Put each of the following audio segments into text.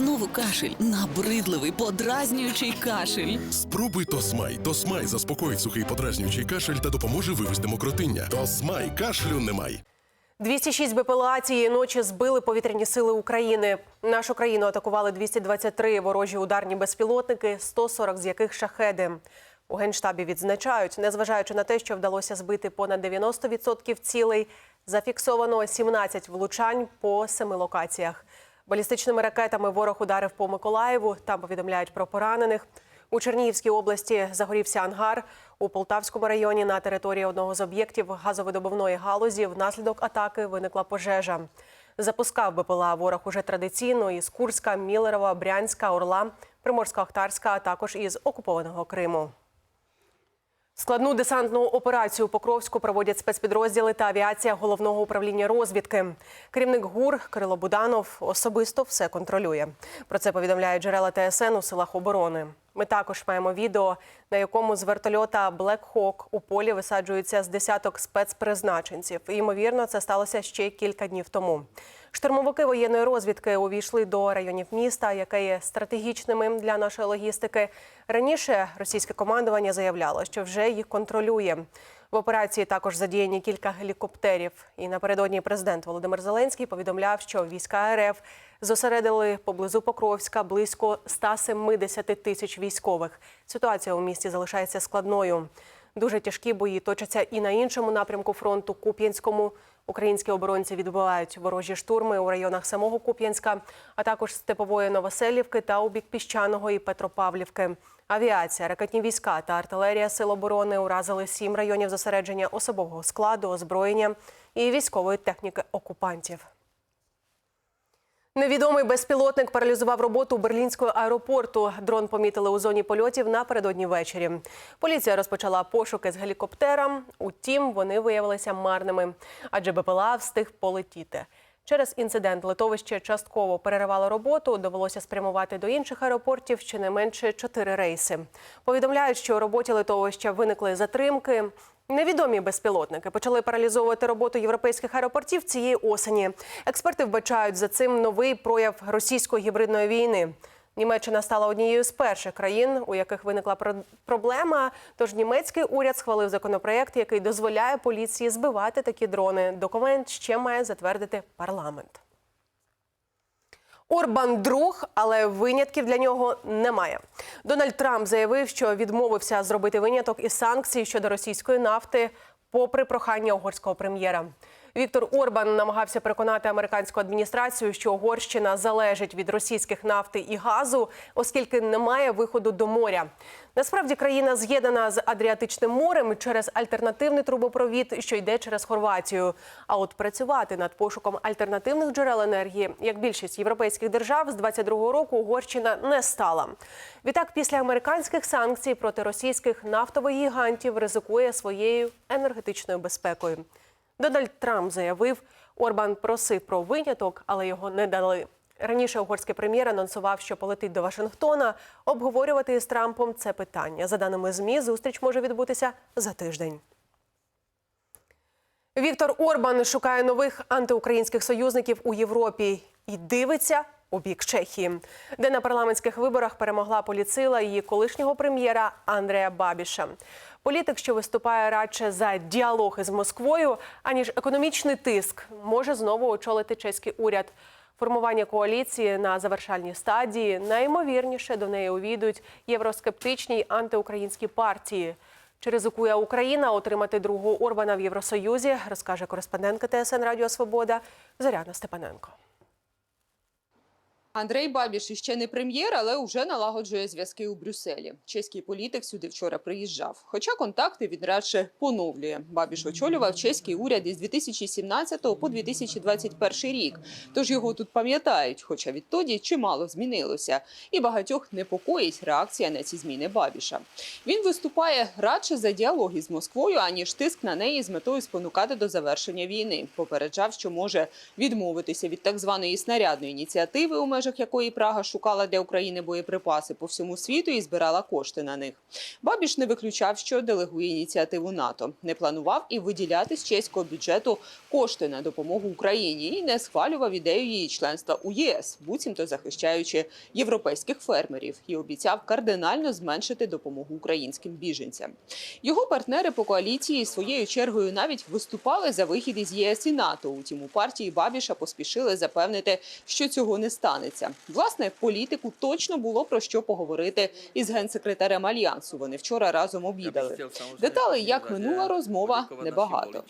Знову кашель, набридливий, подразнюючий кашель. Спробуй Тосмай. Тосмай заспокоїть сухий подразнюючий кашель та допоможе вивести мокротиння. Тосмай кашлю немає. 206 БПЛА цієї ночі збили повітряні сили України. Нашу країну атакували 223 ворожі ударні безпілотники, 140 з яких шахеди. У генштабі відзначають, незважаючи на те, що вдалося збити понад 90% цілей, зафіксовано 17 влучань по семи локаціях. Балістичними ракетами ворог ударив по Миколаєву. Там повідомляють про поранених. У Чернігівській області загорівся ангар. У Полтавському районі на території одного з об'єктів газовидобувної галузі внаслідок атаки виникла пожежа. Запускав БПЛА ворог уже традиційно із Курська, Мілерова, Брянська, Орла, Приморсько-Ахтарська, а також із окупованого Криму. Складну десантну операцію у Покровську проводять спецпідрозділи та авіація головного управління розвідки. Керівник ГУР Кирило Буданов особисто все контролює. Про це повідомляють джерела ТСН у силах оборони. Ми також маємо відео, на якому з вертольота Black Hawk у полі висаджується з десяток спецпризначенців. І, ймовірно, це сталося ще кілька днів тому. Штурмовики воєнної розвідки увійшли до районів міста, яке є стратегічним для нашої логістики. Раніше російське командування заявляло, що вже їх контролює. В операції також задіяні кілька гелікоптерів. І напередодні президент Володимир Зеленський повідомляв, що війська РФ зосередили поблизу Покровська близько 170 тисяч військових. Ситуація у місті залишається складною. Дуже тяжкі бої точаться і на іншому напрямку фронту Куп'янському. Українські оборонці відбивають ворожі штурми у районах самого Куп'янська, а також Степової Новоселівки та у бік Піщаного і Петропавлівки. Авіація, ракетні війська та артилерія Сил оборони уразили сім районів зосередження особового складу, озброєння і військової техніки окупантів. Невідомий безпілотник паралізував роботу берлінського аеропорту. Дрон помітили у зоні польотів напередодні ввечері. Поліція розпочала пошуки з гелікоптера. Утім, вони виявилися марними, адже БПЛА встиг полетіти. Через інцидент литовище частково переривало роботу. Довелося спрямувати до інших аеропортів щонайменше чотири рейси. Повідомляють, що у роботі литовища виникли затримки. Невідомі безпілотники почали паралізовувати роботу європейських аеропортів цієї осені. Експерти вбачають за цим новий прояв російської гібридної війни. Німеччина стала однією з перших країн, у яких виникла про- проблема. Тож німецький уряд схвалив законопроект, який дозволяє поліції збивати такі дрони. Документ ще має затвердити парламент. Орбан друг, але винятків для нього немає. Дональд Трамп заявив, що відмовився зробити виняток із санкцій щодо російської нафти, попри прохання угорського прем'єра. Віктор Орбан намагався переконати американську адміністрацію, що Угорщина залежить від російських нафти і газу, оскільки немає виходу до моря. Насправді країна з'єднана з Адріатичним морем через альтернативний трубопровід, що йде через Хорватію. А от працювати над пошуком альтернативних джерел енергії, як більшість європейських держав, з 22-го року Угорщина не стала. Відтак, після американських санкцій проти російських нафтових гігантів ризикує своєю енергетичною безпекою. Дональд Трамп заявив, Орбан просив про виняток, але його не дали. Раніше угорський прем'єр анонсував, що полетить до Вашингтона обговорювати із Трампом це питання. За даними ЗМІ, зустріч може відбутися за тиждень. Віктор Орбан шукає нових антиукраїнських союзників у Європі і дивиться у бік Чехії, де на парламентських виборах перемогла поліцила її колишнього прем'єра Андрея Бабіша. Політик, що виступає радше за діалог із Москвою, аніж економічний тиск, може знову очолити чеський уряд. Формування коаліції на завершальній стадії найімовірніше до неї увійдуть євроскептичні й антиукраїнські партії. Чи ризикує Україна отримати другого Орбана в Євросоюзі, розкаже кореспондентка ТСН Радіо Свобода Зоряна Степаненко. Андрей Бабіш іще не прем'єр, але вже налагоджує зв'язки у Брюсселі. Чеський політик сюди вчора приїжджав. Хоча контакти він радше поновлює. Бабіш очолював чеський уряд із 2017 по 2021 рік. Тож його тут пам'ятають, хоча відтоді чимало змінилося. І багатьох непокоїть реакція на ці зміни Бабіша. Він виступає радше за діалог із Москвою, аніж тиск на неї з метою спонукати до завершення війни. Попереджав, що може відмовитися від так званої снарядної ініціативи у межах якої Прага шукала для України боєприпаси по всьому світу і збирала кошти на них. Бабіш не виключав, що делегує ініціативу НАТО, не планував і виділяти з чеського бюджету кошти на допомогу Україні і не схвалював ідею її членства у ЄС, буцімто захищаючи європейських фермерів, і обіцяв кардинально зменшити допомогу українським біженцям. Його партнери по коаліції своєю чергою навіть виступали за вихід із ЄС і НАТО. Утім, у партії Бабіша поспішили запевнити, що цього не станеться. Власне, політику точно було про що поговорити із генсекретарем альянсу. Вони вчора разом обідали. Деталей, як минула розмова, небагато.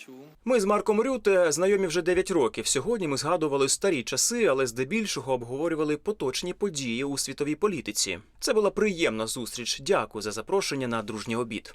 Ми з Марком Рюте знайомі вже 9 років. Сьогодні ми згадували старі часи, але здебільшого обговорювали поточні події у світовій політиці. Це була приємна зустріч. Дякую за запрошення на дружній обід.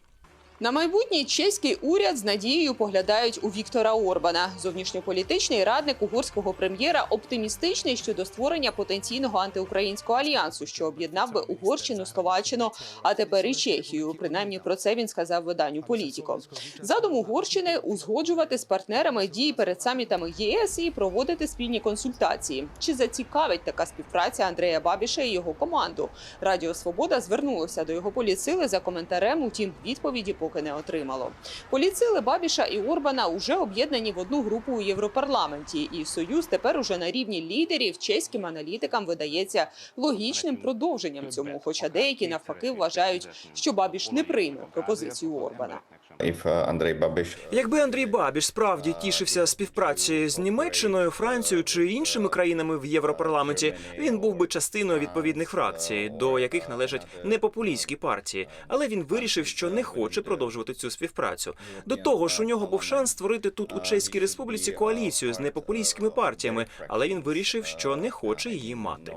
На майбутній чеський уряд з надією поглядають у Віктора Орбана. Зовнішньополітичний радник угорського прем'єра оптимістичний щодо створення потенційного антиукраїнського альянсу, що об'єднав би Угорщину, Словаччину, а тепер і Чехію. Принаймні про це він сказав виданню Політіко. Задум Угорщини узгоджувати з партнерами дії перед самітами ЄС і проводити спільні консультації. Чи зацікавить така співпраця Андрея Бабіша і його команду? Радіо Свобода звернулося до його поліцили за коментарем. Утім, відповіді поки не отримало. Поліцили Бабіша і Орбана уже об'єднані в одну групу у Європарламенті, і союз тепер уже на рівні лідерів чеським аналітикам видається логічним продовженням цьому. Хоча деякі навпаки вважають, що Бабіш не прийме пропозицію Орбана. Uh, Якби Андрій Бабіш справді тішився співпраці з Німеччиною, Францією чи іншими країнами в Європарламенті, він був би частиною відповідних фракцій, до яких належать непопулістські партії. Але він вирішив, що не хоче продовжувати цю співпрацю. До того ж, у нього був шанс створити тут у Чеській Республіці коаліцію з непопулістськими партіями, але він вирішив, що не хоче її мати.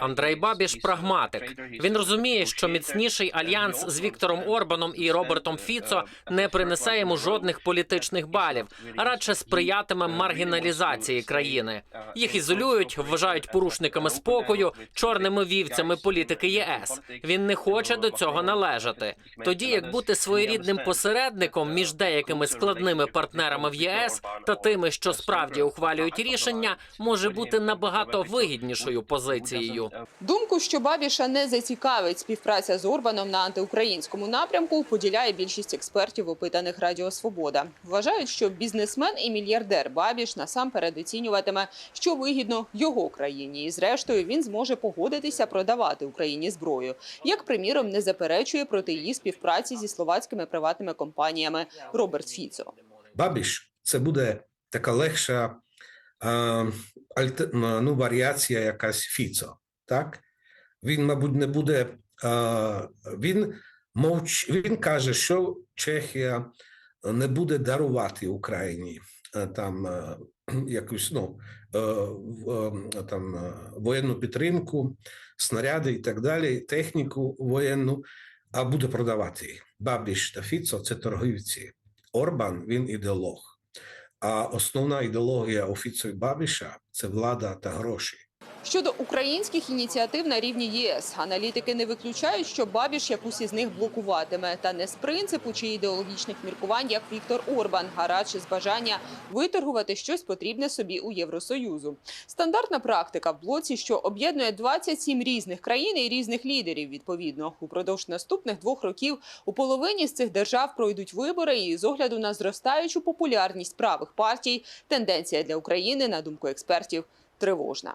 Андрій Бабіш прагматик. Він розуміє, що міцніший альянс з Віктором Орбаном і Робертом Фіцо не принесе йому жодних політичних балів, а радше сприятиме маргіналізації країни. Їх ізолюють, вважають порушниками спокою, чорними вівцями політики ЄС. Він не хоче до цього належати. Тоді як бути своєрідним посередником між деякими складними партнерами в ЄС та тими, що справді ухвалюють рішення, може бути набагато вигіднішою позицією. Думку, що Бабіша не зацікавить співпраця з Орбаном на антиукраїнському напрямку, поділяє більшість експертів, опитаних Радіо Свобода. Вважають, що бізнесмен і мільярдер Бабіш насамперед оцінюватиме, що вигідно його країні, і зрештою він зможе погодитися продавати Україні зброю. Як приміром, не заперечує проти її співпраці зі словацькими приватними компаніями Роберт Фіцо. Бабіш це буде така легша е, альте, ну, варіація якась Фіцо. Так? Він, мабуть, не буде. Він, мовч, він каже, що Чехія не буде дарувати Україні е, там е, якусь ну, е, е, там, е, воєнну підтримку, снаряди і так далі, техніку воєнну, а буде продавати. Бабіш та Фіцо це торгівці. Орбан він ідеолог. А основна ідеологія Офіцу Бабіша це влада та гроші. Щодо українських ініціатив на рівні ЄС, аналітики не виключають, що Бабіш якусь із них блокуватиме, та не з принципу чи ідеологічних міркувань, як Віктор Орбан, а радше з бажання виторгувати щось потрібне собі у Євросоюзу. Стандартна практика в блоці, що об'єднує 27 різних країн і різних лідерів. Відповідно, упродовж наступних двох років у половині з цих держав пройдуть вибори, і з огляду на зростаючу популярність правих партій, тенденція для України, на думку експертів, тривожна.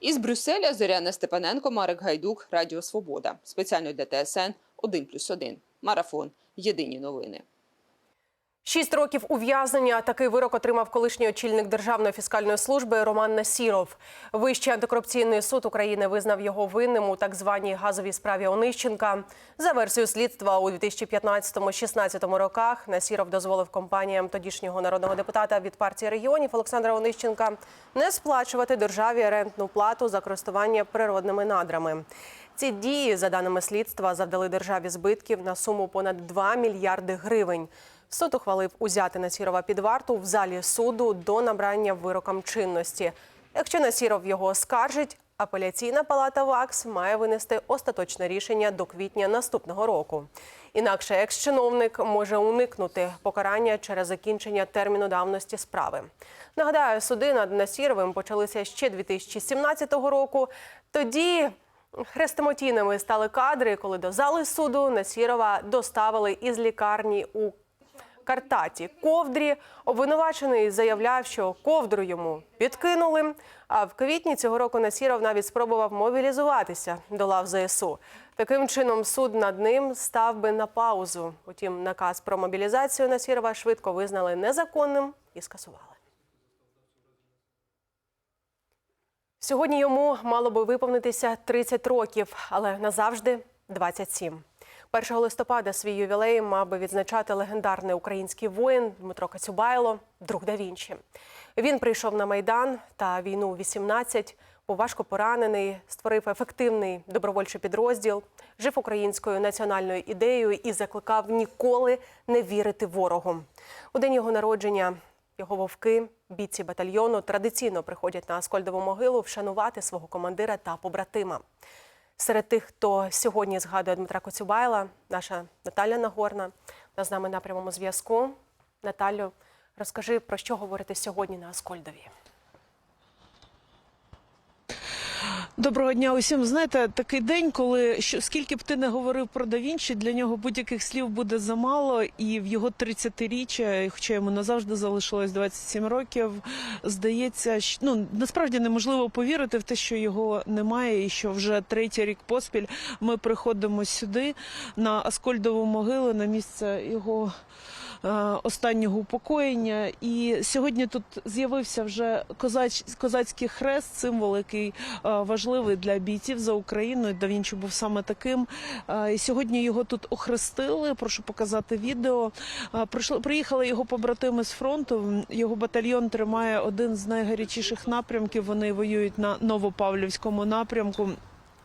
Із Брюсселя Зоряна Степаненко, Марик Гайдук, Радіо Свобода. Спеціально для ТСН 1+,1. Марафон. Єдині новини. Шість років ув'язнення. Такий вирок отримав колишній очільник Державної фіскальної служби Роман Насіров. Вищий антикорупційний суд України визнав його винним у так званій газовій справі Онищенка. За версією слідства у 2015-16 роках Насіров дозволив компаніям тодішнього народного депутата від партії регіонів Олександра Онищенка не сплачувати державі рентну плату за користування природними надрами. Ці дії, за даними слідства, завдали державі збитків на суму понад 2 мільярди гривень. Суд ухвалив узяти Насірова під варту в залі суду до набрання вироком чинності. Якщо Насіров його оскаржить, Апеляційна палата ВАКС має винести остаточне рішення до квітня наступного року. Інакше екс-чиновник може уникнути покарання через закінчення терміну давності справи. Нагадаю, суди над Насіровим почалися ще 2017 року. Тоді хрестимотійними стали кадри, коли до зали суду Насірова доставили із лікарні у Картаті ковдрі. Обвинувачений заявляв, що ковдру йому підкинули. А в квітні цього року Насіров навіть спробував мобілізуватися до лав ЗСУ. Таким чином, суд над ним став би на паузу. Утім, наказ про мобілізацію Насірова швидко визнали незаконним і скасували. Сьогодні йому мало би виповнитися 30 років, але назавжди 27. 1 листопада свій ювілей мав би відзначати легендарний український воїн Дмитро Кацюбайло, друг да Вінчі. Він прийшов на майдан та війну у 18, був важко поранений, створив ефективний добровольчий підрозділ, жив українською національною ідеєю і закликав ніколи не вірити ворогу. У день його народження його вовки, бійці батальйону, традиційно приходять на Аскольдову могилу вшанувати свого командира та побратима. Серед тих, хто сьогодні згадує Дмитра Коцюбайла, наша Наталя Нагорна, вона з нами на прямому зв'язку. Наталю, розкажи, про що говорити сьогодні на Аскольдові. Доброго дня усім. Знаєте, такий день, коли що скільки б ти не говорив про да Вінчі, для нього будь-яких слів буде замало, і в його 30-річчя, хоча йому назавжди залишилось 27 років, здається, що ну насправді неможливо повірити в те, що його немає, і що вже третій рік поспіль ми приходимо сюди на Аскольдову могилу, на місце його. Е, Останнього упокоєння, і сьогодні тут з'явився вже козач, козацький хрест, символ, який е, важливий для бійців за Україну. І Да Вінчі був саме таким. Е, І сьогодні його тут охрестили. Прошу показати відео. Прийшли, приїхали його побратими з фронту. Його батальйон тримає один з найгарячіших напрямків. Вони воюють на Новопавлівському напрямку.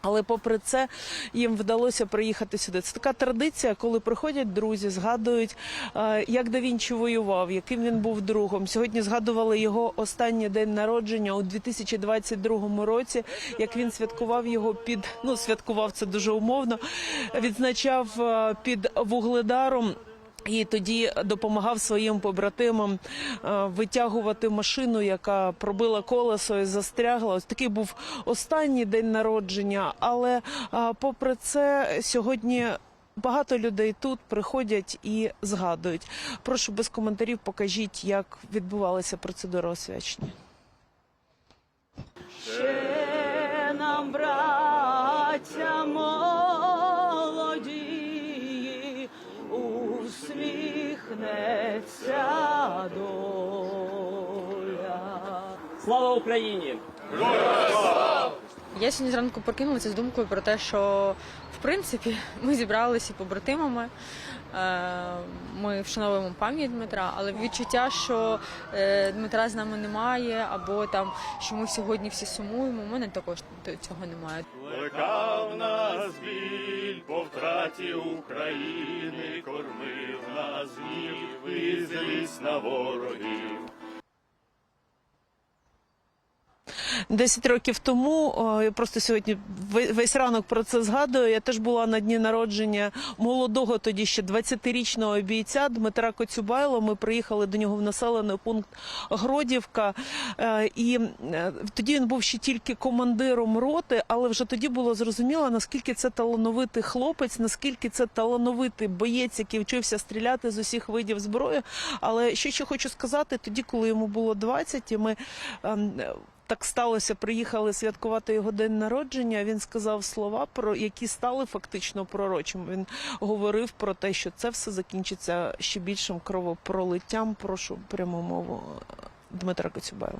Але попри це їм вдалося приїхати сюди. Це така традиція, коли приходять друзі, згадують, е, як да Вінчі воював, яким він був другом. Сьогодні згадували його останній день народження у 2022 році. Як він святкував його під ну святкував це дуже умовно. Відзначав е, під вугледаром. І тоді допомагав своїм побратимам е, витягувати машину, яка пробила колесо і застрягла. Ось такий був останній день народження. Але е, попри це, сьогодні. Багато людей тут приходять і згадують. Прошу без коментарів, покажіть, як відбувалася процедура освячення. Ще нам, браття молоді, усміхнеться доля. Слава Україні! Я сьогодні зранку прокинулася з думкою про те, що в принципі ми зібралися побратимами. е, Ми вшановуємо пам'ять Дмитра, але відчуття, що е, Дмитра з нами немає, або там що ми сьогодні всі сумуємо. У мене також цього немає. Плекав нас біль по втраті України, кормив нас гнів злість на ворогів. Десять років тому я просто сьогодні весь ранок про це згадую. Я теж була на дні народження молодого тоді ще 20-річного бійця Дмитра Коцюбайло. Ми приїхали до нього в населений пункт Гродівка, Е, і е, тоді він був ще тільки командиром роти, але вже тоді було зрозуміло наскільки це талановитий хлопець, наскільки це талановитий боєць, який вчився стріляти з усіх видів зброї. Але що ще хочу сказати, тоді, коли йому було 20, і ми. Так сталося, приїхали святкувати його день народження. Він сказав слова, про які стали фактично пророчими. Він говорив про те, що це все закінчиться ще більшим кровопролиттям. Прошу пряму мову е, Дмитра Коцюбаєва.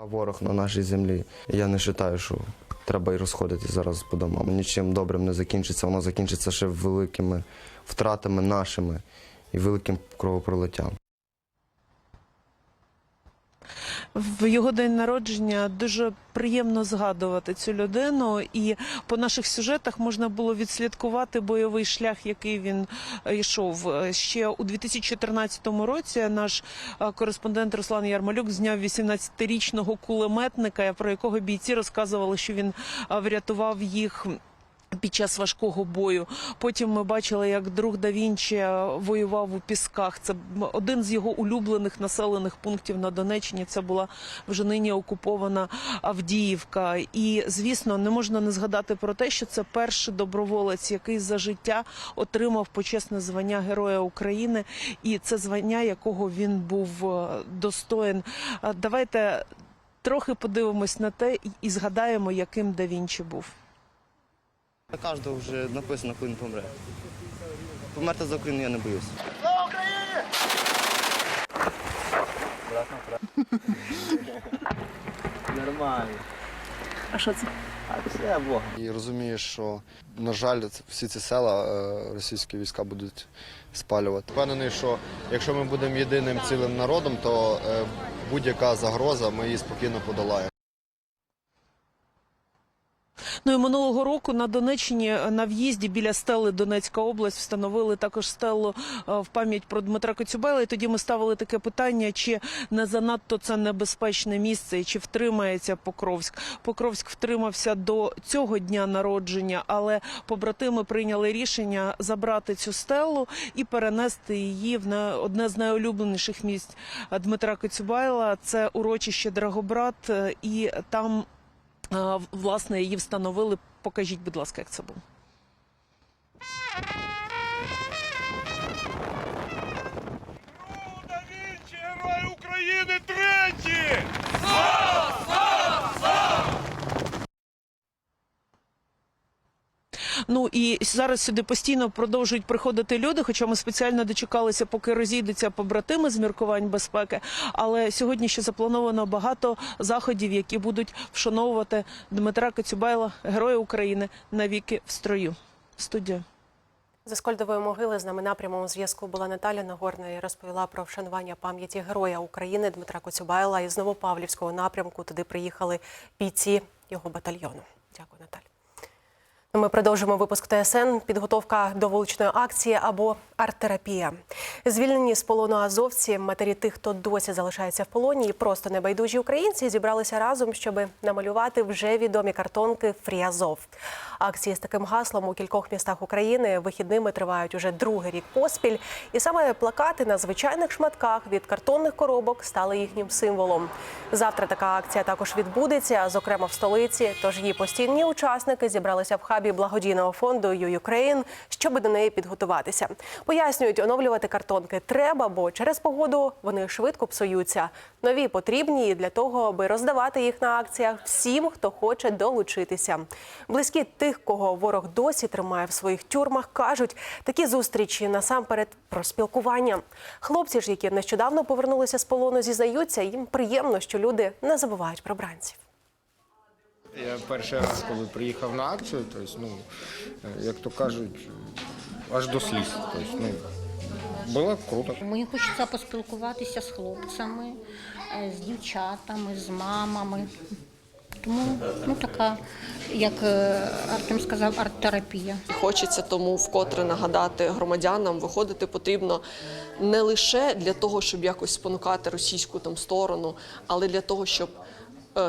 Ворог на нашій землі. Я не вважаю, що треба і розходитись зараз по домам. Нічим добрим не закінчиться. Воно закінчиться ще великими втратами нашими і великим кровопролиттям. В його день народження дуже приємно згадувати цю людину, і по наших сюжетах можна було відслідкувати бойовий шлях, який він е, йшов. Е, Ще у 2014 році наш е, кореспондент Руслан Ярмолюк зняв 18-річного кулеметника, про якого бійці розказували, що він врятував їх. Під час важкого бою. Потім ми бачили, як друг да Вінчі е, воював у Пісках. Це один з його улюблених населених пунктів на Донеччині. Це була вже нині окупована Авдіївка. І звісно, не можна не згадати про те, що це перший доброволець, який за життя отримав почесне звання Героя України, і це звання, якого він був е, достоїн. Е, Давайте трохи подивимось на те і- згадаємо, яким да Вінчі був. На кожного вже написано, коли він помре. Померти за Україну я не боюсь. Нормально. А що це? А все Бог. І розумієш, що, на жаль, всі ці села е, російські війська будуть спалювати. Впевнений, що якщо ми будемо єдиним цілим народом, то е, будь-яка загроза ми її спокійно подолаємо. Ну і минулого року на Донеччині е, на в'їзді біля стели Донецька область встановили також стелу е, в пам'ять про Дмитра Коцюбайла. І тоді ми ставили таке питання, чи не занадто це небезпечне місце, і чи втримається Покровськ. Покровськ втримався до цього дня народження, але побратими прийняли рішення забрати цю стелу і перенести її в одне з найулюбленіших місць е, Дмитра Коцюбайла. Це урочище Драгобрат, і там. А, Власне, її встановили. Покажіть, будь ласка, як це було. Герой України третій! Ну і зараз сюди постійно продовжують приходити люди. Хоча ми спеціально дочекалися, поки розійдуться побратими з міркувань безпеки. Але сьогодні ще заплановано багато заходів, які будуть вшановувати Дмитра Коцюбайла, героя України, навіки в строю. Студія. За Скольдової могили з нами на прямому зв'язку була Наталя Нагорна і розповіла про вшанування пам'яті Героя України Дмитра Коцюбайла. Із Новопавлівського напрямку туди приїхали бійці його батальйону. Дякую, Наталя. Ми продовжимо випуск ТСН. Підготовка до вуличної акції або арт-терапія. Звільнені з полону азовці, матері тих, хто досі залишається в полоні, і просто небайдужі українці зібралися разом, щоб намалювати вже відомі картонки Фріазов. Акції з таким гаслом у кількох містах України вихідними тривають уже другий рік поспіль. І саме плакати на звичайних шматках від картонних коробок стали їхнім символом. Завтра така акція також відбудеться, зокрема в столиці. Тож її постійні учасники зібралися в хабі благодійного фонду «You Ukraine», щоб до неї підготуватися. Пояснюють, оновлювати картонки треба, бо через погоду вони швидко псуються. Нові потрібні для того, аби роздавати їх на акціях всім, хто хоче долучитися. Близькі тих, кого ворог досі тримає в своїх тюрмах, кажуть, такі зустрічі насамперед про спілкування. Хлопці ж, які нещодавно повернулися з полону, зізнаються, їм приємно, що люди не забувають про бранців. Я перший раз, коли приїхав на акцію, тобто, ну, як то кажуть, аж до сліз. Тобто, ну, було круто. Мені хочеться поспілкуватися з хлопцями, е, з дівчатами, з мамами. Тому ну, така, як е, Артем сказав, арт-терапія. Хочеться тому вкотре нагадати громадянам, виходити потрібно не лише для того, щоб якось спонукати російську там сторону, але для того, щоб е,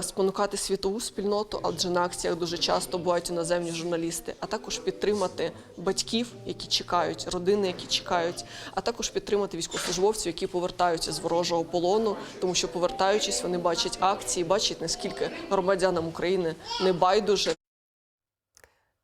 спонукати світову спільноту, адже на акціях дуже часто бувають іноземні журналісти, а також підтримати батьків, які чекають, родини, які чекають, а також підтримати військовослужбовців, які повертаються з ворожого полону, тому що повертаючись, вони бачать акції, бачать наскільки громадянам України не байдуже.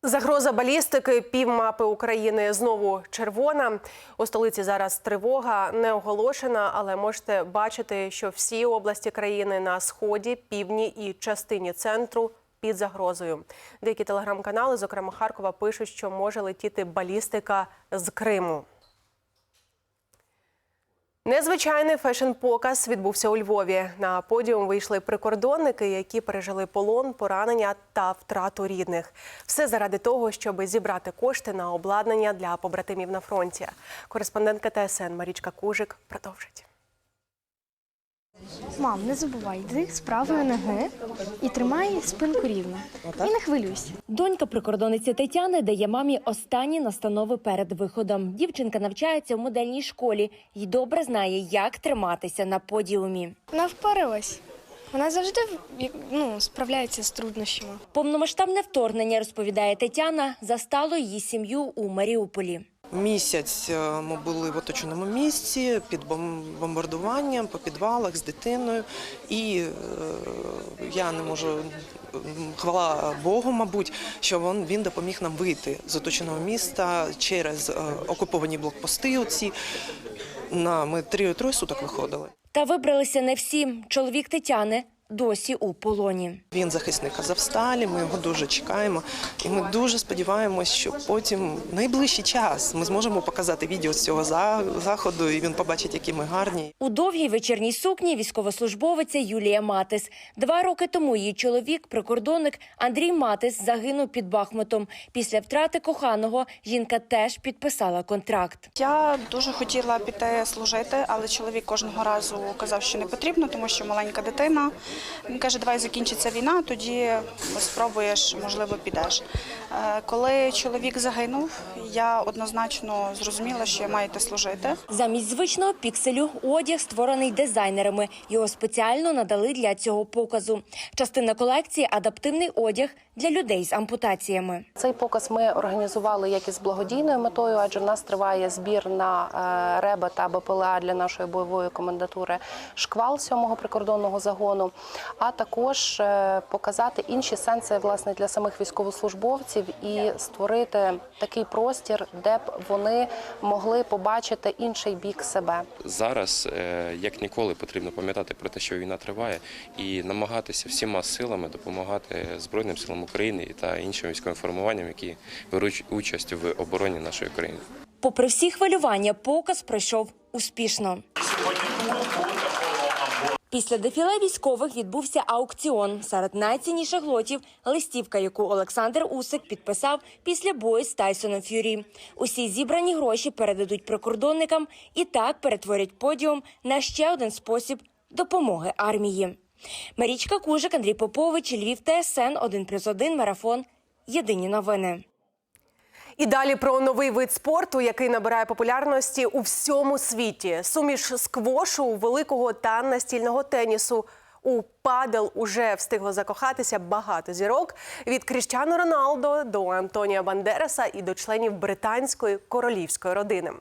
Загроза балістики, півмапи України знову червона. У столиці зараз тривога не оголошена, але можете бачити, що всі області країни на сході, півдні і частині центру під загрозою. Деякі телеграм-канали, зокрема Харкова, пишуть, що може летіти балістика з Криму. Незвичайний фешн-показ відбувся у Львові. На подіум вийшли прикордонники, які пережили полон, поранення та втрату рідних. Все заради того, щоб зібрати кошти на обладнання для побратимів на фронті. Кореспондентка ТСН Марічка Кужик продовжить. Мам, не забувай, йди з правої ноги і тримай спинку рівно. І не хвилюйся. Донька прикордонниці Тетяни дає мамі останні настанови перед виходом. Дівчинка навчається в модельній школі і добре знає, як триматися на подіумі. Вона впоралась. Вона завжди ну, справляється з труднощами. Повномасштабне вторгнення, розповідає Тетяна, застало її сім'ю у Маріуполі. Місяць е, ми були в оточеному місці під бом- бомбардуванням по підвалах з дитиною. І е, я не можу хвала Богу, мабуть, що він, він допоміг нам вийти з оточеного міста через е, окуповані блокпости. Оці на ми три троє суток виходили. Та вибралися не всі. Чоловік Тетяни досі у полоні. Він захисник Азовсталі, ми його дуже чекаємо. І ми дуже сподіваємось, що потім в найближчий час ми зможемо показати відео з цього заходу, і він побачить, які ми гарні. У довгій вечірній сукні військовослужбовиця Юлія Матис. Два роки тому її чоловік, прикордонник Андрій Матис, загинув під Бахмутом. Після втрати коханого жінка теж підписала контракт. Я дуже хотіла піти служити, але чоловік кожного разу казав, що не потрібно, тому що маленька дитина. Він каже, давай закінчиться війна, тоді спробуєш, можливо, підеш. Е, Коли чоловік загинув, я однозначно зрозуміла, що я маю йти служити. Замість звичного пікселю одяг створений дизайнерами. Його спеціально надали для цього показу. Частина колекції адаптивний одяг для людей з ампутаціями. Цей показ ми організували як із благодійною метою, адже в нас триває збір на е, РЕБа та БПЛА для нашої бойової комендатури шквал 7-го прикордонного загону, а також е, показати інші сенси власне для самих військовослужбовців і створити такий простір, де б вони могли побачити інший бік себе. Зараз, е, як ніколи, потрібно пам'ятати про те, що війна триває, і намагатися всіма силами допомагати Збройним силам України та іншим військовим формуванням, які беруть участь в обороні нашої країни. Попри всі хвилювання, показ пройшов успішно. Після дефіле військових відбувся аукціон. Серед найцінніших лотів листівка, яку Олександр Усик підписав після бою з Тайсоном Ф'юрі. Усі зібрані гроші передадуть прикордонникам і так перетворять подіум на ще один спосіб допомоги армії. Марічка Кужик, Андрій Попович, Львів, ТСН 1+,1, Марафон. Єдині новини. І далі про новий вид спорту, який набирає популярності у всьому світі. Суміш сквошу, великого та настільного тенісу. У падел уже встигло закохатися багато зірок від Кріштіану Роналдо до Антонія Бандераса і до членів британської королівської родини.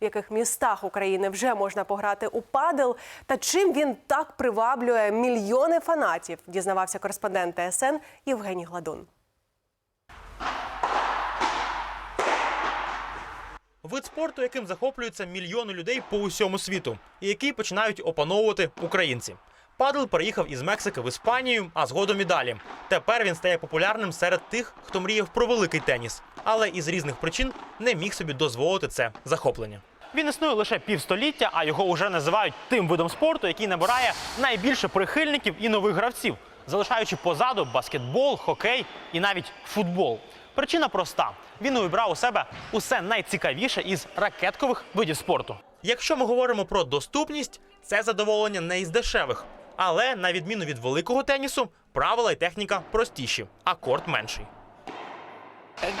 В яких містах України вже можна пограти у падел та чим він так приваблює мільйони фанатів, дізнавався кореспондент ТСН Євгеній Гладун. Вид спорту, яким захоплюються мільйони людей по усьому світу, і який починають опановувати українці. Падл переїхав із Мексики в Іспанію, а згодом і далі. Тепер він стає популярним серед тих, хто мріяв про великий теніс, але із різних причин не міг собі дозволити це захоплення. Він існує лише півстоліття, а його вже називають тим видом спорту, який набирає найбільше прихильників і нових гравців, залишаючи позаду баскетбол, хокей і навіть футбол. Причина проста: він увібрав у себе усе найцікавіше із ракеткових видів спорту. Якщо ми говоримо про доступність, це задоволення не із дешевих. Але на відміну від великого тенісу, правила і техніка простіші, а корт менший.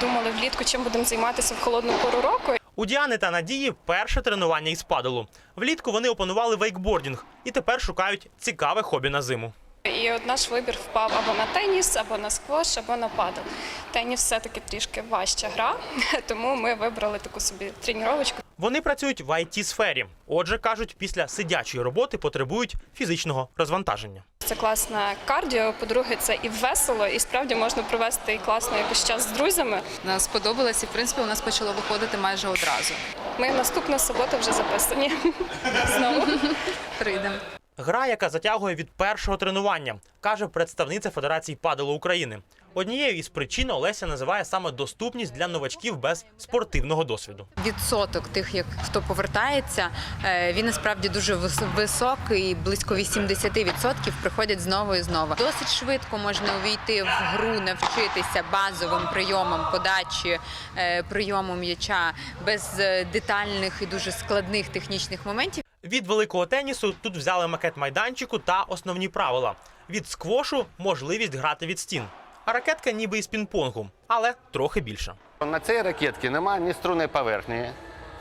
Думали влітку, чим будемо займатися в холодну пору року. У Діани та Надії перше тренування із паделу. Влітку вони опанували вейкбордінг і тепер шукають цікаве хобі на зиму. І от наш вибір впав або на теніс, або на сквош, або на падел. Теніс все-таки трішки важча гра, тому ми вибрали таку собі тренувачку. Вони працюють в it сфері. Отже, кажуть, після сидячої роботи потребують фізичного розвантаження. Це класне кардіо. По-друге, це і весело, і справді можна провести і класно якийсь час з друзями. Нас сподобалось і в принципі у нас почало виходити майже одразу. Ми наступна субота вже записані. Знову прийдемо. Гра, яка затягує від першого тренування, каже представниця Федерації паделу України. Однією із причин Олеся називає саме доступність для новачків без спортивного досвіду. Відсоток тих, як хто повертається, е, він насправді дуже високий, близько 80% приходять знову і знову. Досить швидко можна увійти в гру, навчитися базовим прийомам подачі, е, прийому м'яча без е, детальних і дуже складних технічних моментів. Від великого тенісу тут взяли макет майданчику та основні правила. Від сквошу можливість грати від стін. А ракетка ніби із пінг-понгу, але трохи більша. На цій ракетці немає ні струнної поверхні,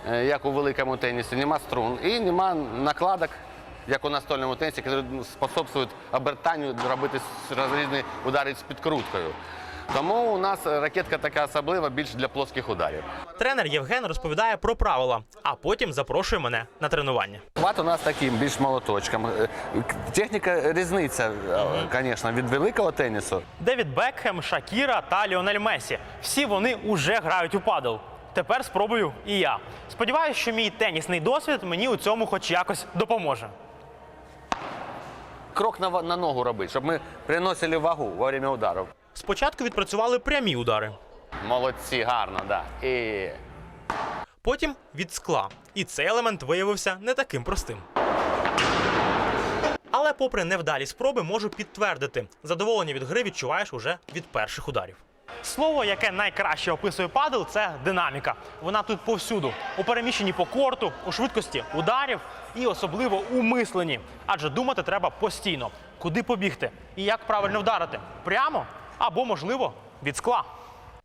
е, як у великому тенісі, нема струн і нема накладок, як у настольному тенісі, які способствують обертанню робити різні удари з підкруткою. Тому у нас ракетка така особлива більш для плоских ударів. Тренер Євген розповідає про правила, а потім запрошує мене на тренування. Хват у нас таким більш молоточком. Е, Техніка різниця, звісно, від великого тенісу. Девід Бекхем, Шакіра та Ліонель Месі. Всі вони уже грають у падл. Тепер спробую і я. Сподіваюсь, що мій тенісний досвід мені у цьому хоч якось допоможе. Крок на, на ногу робити, щоб ми приносили вагу во время ударів. Спочатку відпрацювали прямі удари, Молодці, гарно, да. І потім від скла. І цей елемент виявився не таким простим. Але, попри невдалі спроби, можу підтвердити, задоволення від гри відчуваєш уже від перших ударів. Слово, яке найкраще описує падл, це динаміка. Вона тут повсюду, у переміщенні по корту, у швидкості ударів і особливо у мисленні. Адже думати треба постійно, куди побігти і як правильно вдарити прямо або, можливо, від скла.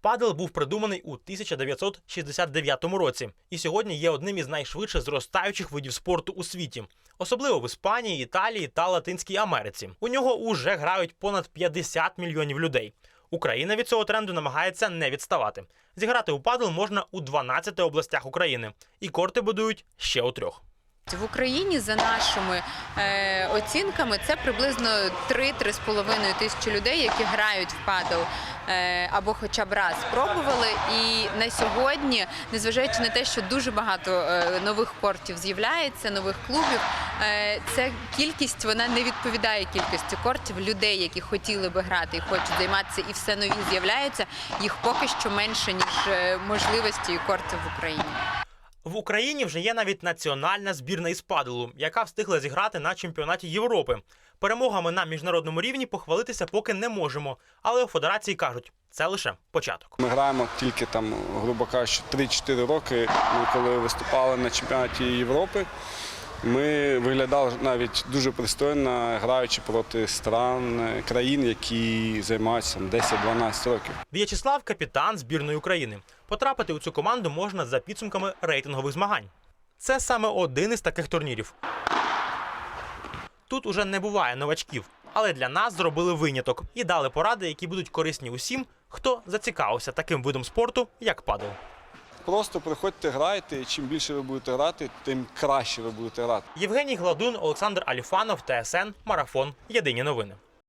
Падел був придуманий у 1969 році і сьогодні є одним із найшвидше зростаючих видів спорту у світі, особливо в Іспанії, Італії та Латинській Америці. У нього уже грають понад 50 мільйонів людей. Україна від цього тренду намагається не відставати. Зіграти у падел можна у 12 областях України, і корти будують ще у трьох. В Україні за нашими е, оцінками це приблизно 3-3,5 тисячі людей, які грають в падл е, або хоча б раз спробували. І на сьогодні, незважаючи на те, що дуже багато е, нових кортів з'являється, нових клубів, е, ця кількість вона не відповідає кількості кортів людей, які хотіли би грати і хочуть займатися, і все нові з'являються. Їх поки що менше ніж е, можливості і кортів в Україні. В Україні вже є навіть національна збірна із паделу, яка встигла зіграти на чемпіонаті Європи. Перемогами на міжнародному рівні похвалитися поки не можемо, але у федерації кажуть, це лише початок. Ми граємо тільки там, грубо кажучи, 3-4 роки. Ми коли виступали на чемпіонаті Європи, ми виглядали навіть дуже пристойно, граючи проти стран, країн, які займаються там, 10-12 років. В'ячеслав капітан збірної України. Потрапити у цю команду можна за підсумками рейтингових змагань. Це саме один із таких турнірів. Тут уже не буває новачків, але для нас зробили виняток і дали поради, які будуть корисні усім, хто зацікавився таким видом спорту, як падал. Просто приходьте, грайте, і чим більше ви будете грати, тим краще ви будете грати. Євгеній Гладун, Олександр Аліфанов, ТСН, Марафон. Єдині новини.